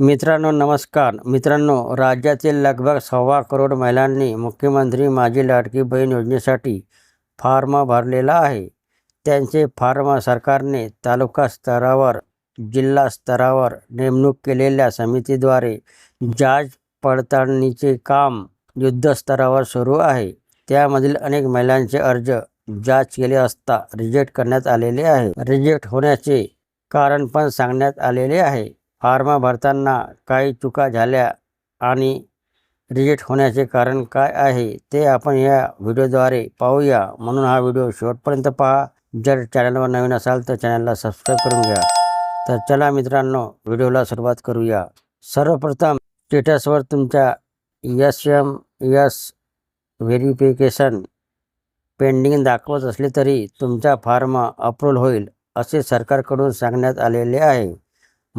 मित्रांनो नमस्कार. मित्रांनो राज्यातील लगभग सव्वा करोड महिलांनी मुख्यमंत्री माझी लाडकी बहीण योजनेसाठी फॉर्म भरलेला आहे. त्यांचे फॉर्म सरकारने तालुका स्तरावर जिल्हा स्तरावर नेमणूक केलेल्या समितीद्वारे जाच पडताळणीचे काम युद्धस्तरावर सुरू आहे. त्यामधील अनेक महिलांचे अर्ज जाच केले असता रिजेक्ट करण्यात आलेले आहे. रिजेक्ट होण्याचे कारण पण सांगण्यात आलेले आहे. फार्मा भरताना काही चुका झाल्या आणि रिजेक्ट होण्याचे कारण काय आहे ते आपण या व्हिडिओद्वारे पाहूया. म्हणून हा व्हिडिओ शेवटपर्यंत पहा. जर चॅनलवर नवीन असाल तर चॅनलला सबस्क्राईब करून घ्या. तर चला मित्रांनो व्हिडिओला सुरुवात करूया. सर्वप्रथम स्टेटसवर तुमच्या S M S verification pending दाखवत असले तरी तुमचा फॉर्म अप्रूव्ह होईल असे सरकारकडून सांगण्यात आलेले आहे.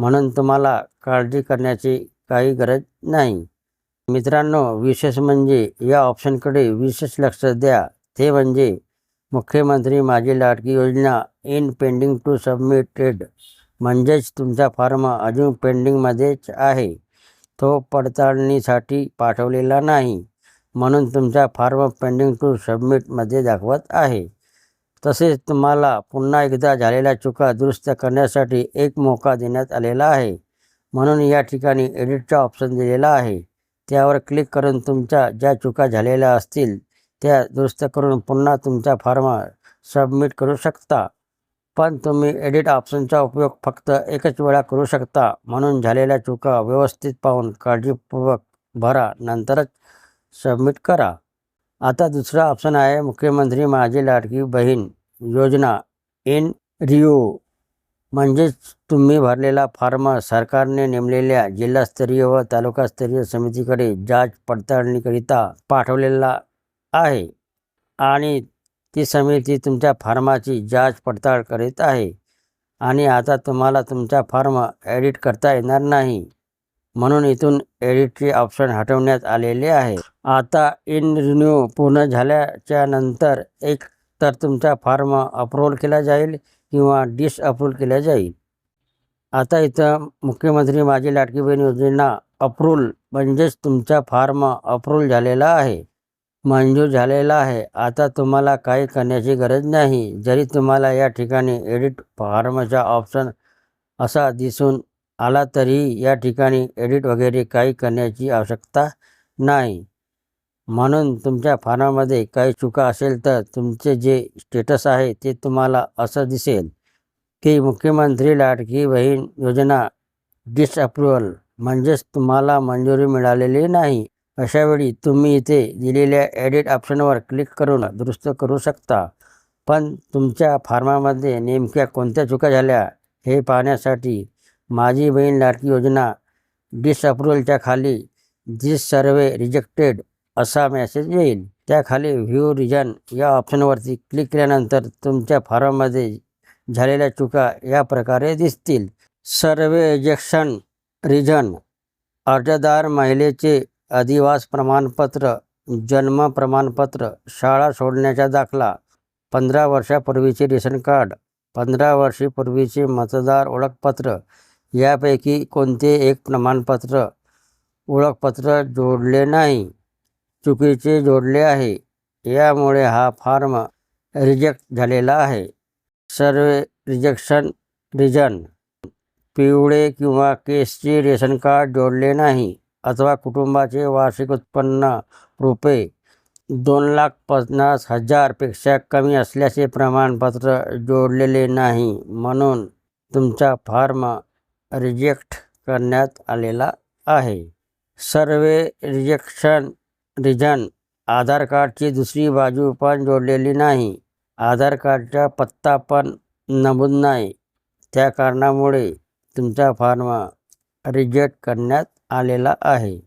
म्हणून तुम्हाला काळजी करण्याची काही गरज नाही. मित्रांनो विशेष म्हणजे या ऑप्शनकडे विशेष लक्ष द्या. ते म्हणजे मुख्यमंत्री माझी लाडकी योजना इन पेंडिंग टू सबमिटेड म्हणजेच तुमचा फॉर्म अजून पेंडिंगमध्येच आहे. तो पडताळणीसाठी पाठवलेला नाही. म्हणून तुमचा फॉर्म पेंडिंग टू सबमिटमध्ये दाखवत आहे. तसेच तुम्हाला पुन्हा एकदा झालेल्या चुका दुरुस्त करण्यासाठी एक मोका देण्यात आलेला आहे. म्हणून या ठिकाणी एडिटचा ऑप्शन दिलेला आहे. त्यावर क्लिक करून तुमच्या ज्या चुका झालेल्या असतील त्या दुरुस्त करून पुन्हा तुमचा फॉर्म सबमिट करू शकता. पण तुम्ही एडिट ऑप्शनचा उपयोग फक्त एकच वेळा करू शकता. म्हणून झालेल्या चुका व्यवस्थित पाहून काळजीपूर्वक भरा. नंतरच सबमिट करा. आता दुसरा ऑप्शन आहे मुख्यमंत्री माझी लाडकी बहीण योजना इन रिओ. म्हणजेच तुम्ही भरलेला फॉर्म सरकारने नेमलेल्या जिल्हास्तरीय व तालुकास्तरीय समितीकडे जाच पडताळणीकरिता पाठवलेला आहे आणि ती समिती तुमच्या फॉर्माची जाच पडताळ करीत आहे आणि आता तुम्हाला तुमचा फॉर्म एडिट करता येणार नाही. म्हणून इथून एडिटचे ऑप्शन हटवण्यात आलेले आहे. आता इन रिन्यू पूर्ण झाल्याच्यानंतर एक तर तुमचा फॉर्म अप्रूव्हल केला जाईल किंवा डिसअप्रूव्हल केला जाईल. आता इथं मुख्यमंत्री माझी लाडकी बहीण योजना अप्रूव्हल म्हणजेच तुमचा फॉर्म अप्रूव्हल झालेला आहे. मंजूर झालेला आहे. आता तुम्हाला काही करण्याची गरज नाही. जरी तुम्हाला या ठिकाणी एडिट फॉर्मचा ऑप्शन असा दिसून आला तरी या ठिकाणी एडिट वगैरे काही करण्याची आवश्यकता नाही. म्हणून तुमच्या फॉर्मामध्ये काही चुका असेल तर तुमचे जे स्टेटस आहे ते तुम्हाला असं दिसेल की मुख्यमंत्री लाडकी बहीण योजना डिसअप्रुव्हल म्हणजेच तुम्हाला मंजुरी मिळालेली नाही. अशावेळी तुम्ही इथे दिलेल्या एडिट ऑप्शनवर क्लिक करून दुरुस्त करू शकता. पण तुमच्या फार्मामध्ये नेमक्या कोणत्या चुका झाल्या हे पाहण्यासाठी माझी बहीण लाडकी योजना डिसअप्रुव्हलच्या खाली दिस सर्वे रिजेक्टेड असा मेसेज येईल. त्याखाली व्ह्यू रिजन या ऑप्शनवरती क्लिक केल्यानंतर तुमच्या फॉर्ममध्ये झालेल्या चुका या प्रकारे दिसतील. सर्वे एजेक्शन रिजन अर्जदार महिलेचे अधिवास प्रमाणपत्र जन्म प्रमाणपत्र शाळा सोडण्याचा दाखला पंधरा वर्षापूर्वीचे रेशन कार्ड पंधरा वर्षीपूर्वीचे मतदार ओळखपत्र यापैकी कोणते एक प्रमाणपत्र ओळखपत्र जोडले नाही चुकीचे जोडले आहे. यामुळे हा फॉर्म रिजेक्ट झालेला आहे. सर्व रिजेक्शन रिजन पिवळे किंवा केसचे रेशन कार्ड जोडले नाही अथवा कुटुंबाचे वार्षिक उत्पन्न रुपये दोन लाख पन्नास हजारपेक्षा कमी असल्याचे प्रमाणपत्र जोडलेले नाही म्हणून तुमचा फॉर्म रिजेक्ट करण्यात आलेला आहे. सर्वे रिजेक्शन रिजन आधार कार्डची दुसरी बाजू पण जोडलेली नाही. आधार कार्डचा पत्ता पण नमूद नाही. त्या कारणामुळे तुमचा फॉर्म रिजेक्ट करण्यात आलेला आहे.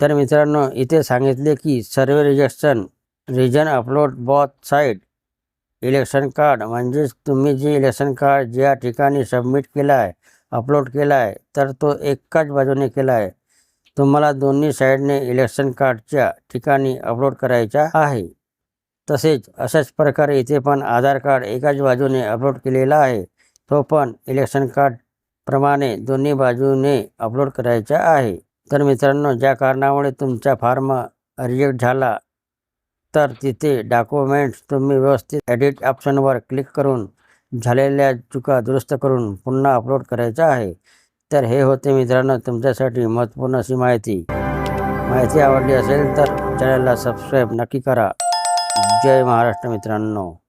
तर मित्रांनो इथे सांगितले की survey rejection reason upload both side election card म्हणजेच तुम्ही जे इलेक्शन कार्ड ज्या ठिकाणी सबमिट केलं आहे अपलोड केला आहे तर तो एकाच बाजूने केला आहे. तुम्हाला दोन्ही साईडने इलेक्शन कार्डच्या ठिकाणी अपलोड करायचा आहे. तसेच अशाच प्रकारे इथे पण आधार कार्ड एकाच बाजूने अपलोड केलेला आहे. तो पण इलेक्शन कार्ड प्रमाणे दोन्ही बाजूने अपलोड करायचा आहे. तर मित्रांनो ज्या कारणामुळे तुमचा फॉर्म रिजेक्ट झाला तर तिथे डॉक्युमेंट्स तुम्ही व्यवस्थित एडिट ऑप्शनवर क्लिक करून झालेल्या चुका दुरुस्त करून पुन्हा अपलोड करायचा आहे. तर हे होते मित्रांनो तुमच्यासाठी महत्त्वपूर्ण अशी माहिती. माहिती आवडली असेल तर चॅनलला सबस्क्राईब नक्की करा. जय महाराष्ट्र मित्रांनो.